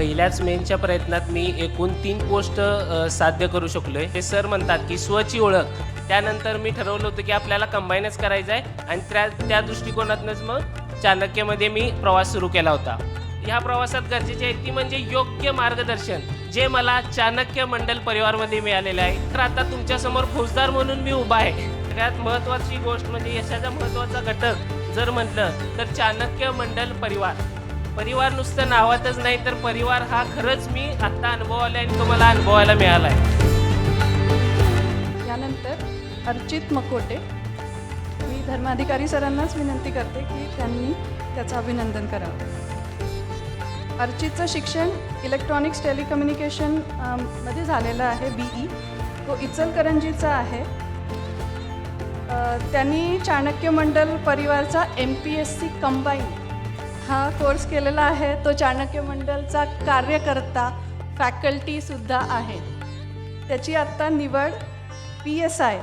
पहिल्याच मेनच्या प्रयत्नात मी एकूण तीन पोस्ट साध्य करू शकलोय. हे सर म्हणतात की स्वची ओळख. त्यानंतर मी ठरवलं होतं की आपल्याला कंबाईनच करायचं आहे आणि त्या त्या दृष्टिकोनातूनच मग चाणक्यमध्ये मी प्रवास सुरू केला होता. ह्या प्रवासात गरजेची आहे ती म्हणजे योग्य मार्गदर्शन जे मला चाणक्य मंडल परिवारमध्ये मिळालेलं आहे. तर आता तुमच्यासमोर फौजदार म्हणून मी उभा आहे. सगळ्यात महत्त्वाची गोष्ट म्हणजे यशाचा महत्त्वाचा घटक जर म्हटलं तर चाणक्य मंडल परिवार. परिवार नुसतं नावातच नाही तर परिवार हा खरंच मी आत्ता अनुभवला आणि तो मला अनुभवायला मिळाला आहे यानंतर अर्चित मकोटे. मी धर्माधिकारी सरांनाच विनंती करते की त्यांनी त्याचं अभिनंदन करावं. अर्चितचं शिक्षण इलेक्ट्रॉनिक्स टेलिकम्युनिकेशनमध्ये झालेलं आहे बी ई. तो इचलकरंजीचा आहे. त्यांनी Chanakya Mandal परिवारचा M P S C combine हा कोर्स केलेला आहे. तो चाणक्य मंडलचा कार्यकर्ता फॅकल्टीसुद्धा आहे. त्याची आत्ता निवड पी एस आय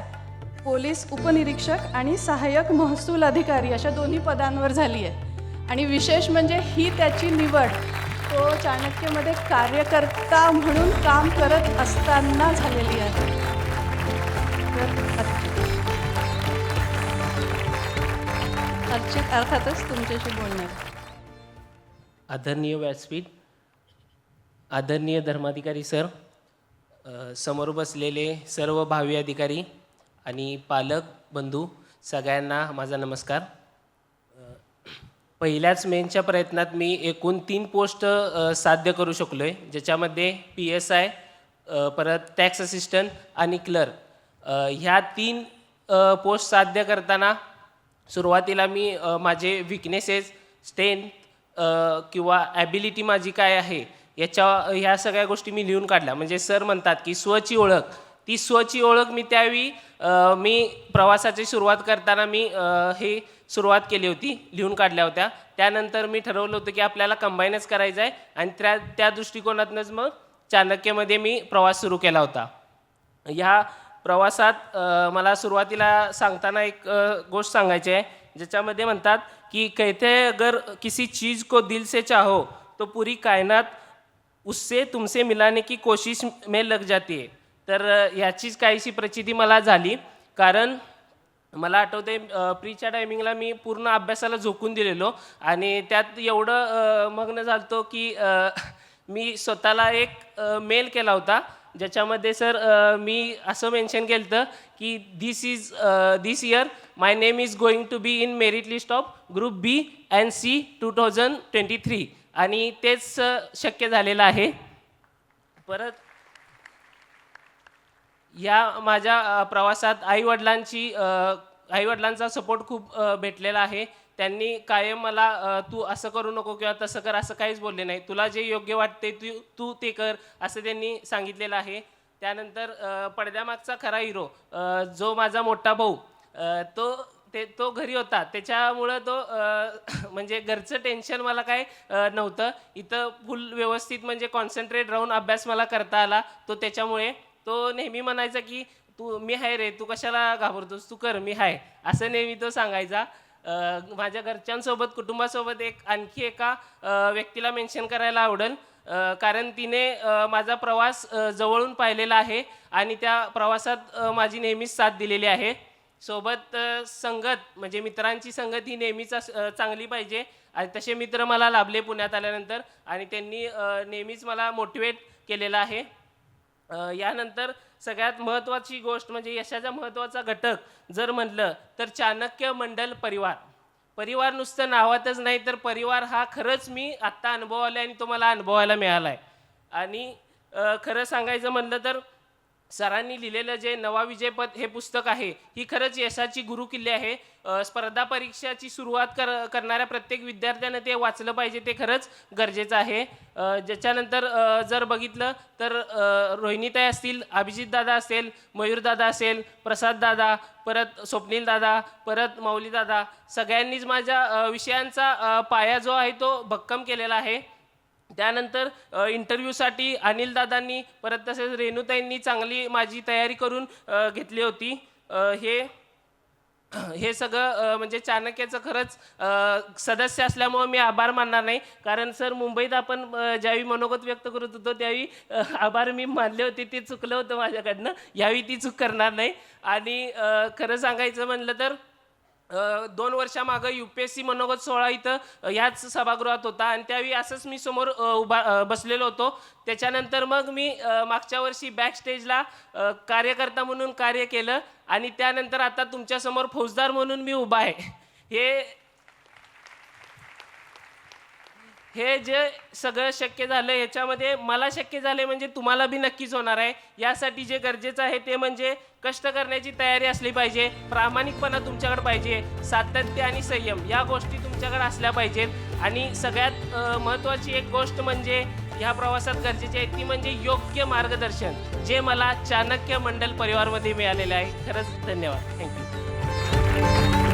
पोलीस उपनिरीक्षक आणि सहाय्यक महसूल अधिकारी अशा दोन्ही पदांवर झाली आहे. आणि विशेष म्हणजे ही त्याची निवड तो चाणक्यमध्ये कार्यकर्ता म्हणून काम करत असताना झालेली आहे. अर्चित अर्चित अर्थातच तुमच्याशी बोलणार. आदरणीय व्यासपीठ आदरणीय धर्माधिकारी सर समोर बसलेले सर्व भावी अधिकारी आणि पालक बंधू सगळ्यांना माझा नमस्कार. पहिल्याच मेनच्या प्रयत्नात मी एकूण तीन पोस्ट साध्य करू शकलो आहे ज्याच्यामध्ये पी एस आय परत टॅक्स असिस्टंट आणि क्लर्क. ह्या तीन पोस्ट साध्य करताना सुरुवातीला मी माझे विकनेसेस स्ट्रेंथ किंवा ॲबिलिटी माझी काय आहे याच्या ह्या सगळ्या गोष्टी मी लिहून काढल्या. म्हणजे सर म्हणतात की स्वची ओळख. ती स्वची ओळख मी त्यावेळी मी प्रवासाची सुरुवात करताना मी हे सुरुवात केली होती लिहून काढल्या होत्या. त्यानंतर मी ठरवलं होतं की आपल्याला कंबाईनच करायचं आहे आणि त्या त्या दृष्टिकोनातूनच मग चाणक्यमध्ये मी प्रवास सुरू केला होता. ह्या प्रवासात मला सुरुवातीला सांगताना एक गोष्ट सांगायची आहे. ज्याच्यामध्ये म्हणतात की कहते अगर किसी चीज़ को दिल से चाहो तो पूरी कायनात उससे तुमसे मिलाने की कोशिश में लग जाती है। तर ह्याचीच काहीशी प्रचिती मला झाली कारण मला आठवते प्रीच्या टायमिंगला मी पूर्ण अभ्यासाला झोकून दिलेलो आणि त्यात एवढं मग्न झालतो की मी स्वतःला एक मेल केला होता ज्याच्यामध्ये सर मी असं मेन्शन केलं होतं की this is this year my name is going to be in merit list of group B and C two thousand twenty three आणि तेच शक्य झालेलं आहे. परत या माझ्या प्रवासात आईवडिलांची आईवडिलांचा सपोर्ट खूप भेटलेला आहे. त्यांनी कायम मला तू असं करू नको किंवा तसं कर असं काहीच बोलले नाही. तुला जे योग्य वाटते तू तू ते कर असं त्यांनी सांगितलेलं आहे. त्यानंतर पडद्यामागचा खरा हिरो जो माझा मोठा भाऊ तो ते तो घरी होता. त्याच्यामुळं तो म्हणजे घरचं टेन्शन मला काय नव्हतं. इथं फुल व्यवस्थित म्हणजे कॉन्सन्ट्रेट राहून अभ्यास मला करता आला. तो त्याच्यामुळे तो नेहमी म्हणायचा की तू मी आहे रे तू कशाला घाबरतोस? तू कर मी आहे असं नेहमी तो सांगायचा. माझ्या घरच्यांसोबत कुटुंबासोबत एक आणखी एका व्यक्तीला मेन्शन करायला आवडेल. कारण तिने माझा प्रवास जवळून पाहिलेला आहे. आणि त्या प्रवासात माझी नेहमीच साथ दिलेली आहे. सोबत संगत म्हणजे मित्रांची संगत ही नेहमीच चांगली पाहिजे. आणि तसे मित्र मला लाभले पुण्यात आल्यानंतर आणि त्यांनी नेहमीच मला मोटिवेट केलेलं आहे. यानंतर सगळ्यात महत्त्वाची गोष्ट म्हणजे यशाचा महत्त्वाचा घटक जर म्हटलं तर चाणक्य मंडल परिवार. परिवार नुसतं नावातच नाही तर परिवार हा खरंच मी आत्ता अनुभवला आणि तो मला अनुभवायला मिळाला आहे आणि खरं सांगायचं म्हणलं तर सरांनी लिहिलेलं जे नवा विजयपद हे पुस्तक आहे ही खरंच यशाची गुरुकिल्ली आहे. स्पर्धा परीक्षाची सुरुवात कर करणाऱ्या प्रत्येक विद्यार्थ्यानं ते वाचलं पाहिजे ते खरंच गरजेचं आहे. ज्याच्यानंतर जर बघितलं तर रोहिणीताई असतील अभिजित दादा असेल मयूरदादा असेल प्रसाद दादा परत स्वप्नील दादा परत माऊलीदादा सगळ्यांनीच माझ्या विषयांचा पाया जो आहे तो भक्कम केलेला आहे. त्यानंतर इंटरव्ह्यूसाठी अनिल दादांनी परत तसेच रेणुताईंनी चांगली माझी तयारी करून घेतली होती. हे हे सगळं म्हणजे चाणक्याचं खरंच सदस्य असल्यामुळं मी आभार मानणार नाही. कारण सर मुंबईत आपण ज्यावेळी मनोगत व्यक्त करत होतो त्यावेळी आभार मी मानले होते. ते चुकलं होतं माझ्याकडनं. यावेळी ती चूक करणार नाही. आणि खरं सांगायचं म्हणलं तर दोन वर्षामागं यू पी एस सी मनोगत सोहळा इथं ह्याच सभागृहात होता. आणि त्यावेळी असंच मी समोर उभा बसलेलो होतो. त्याच्यानंतर मग मी मागच्या वर्षी बॅक स्टेजला कार्यकर्ता म्हणून कार्य केलं. आणि त्यानंतर आता तुमच्यासमोर फौजदार म्हणून मी उभा आहे. हे हे जे सगळं शक्य झालं याच्यामध्ये मला शक्य झाले म्हणजे तुम्हाला बी नक्कीच होणार आहे. यासाठी जे गरजेचं आहे ते म्हणजे कष्ट करण्याची तयारी असली पाहिजे प्रामाणिकपणा तुमच्याकडे पाहिजे सातत्य आणि संयम या गोष्टी तुमच्याकडे असल्या पाहिजेत. आणि सगळ्यात महत्त्वाची एक गोष्ट म्हणजे ह्या प्रवासात गरजेची आहे ती म्हणजे योग्य मार्गदर्शन जे मला चाणक्य मंडल परिवारमध्ये मिळालेलं आहे. खरंच धन्यवाद. थँक्यू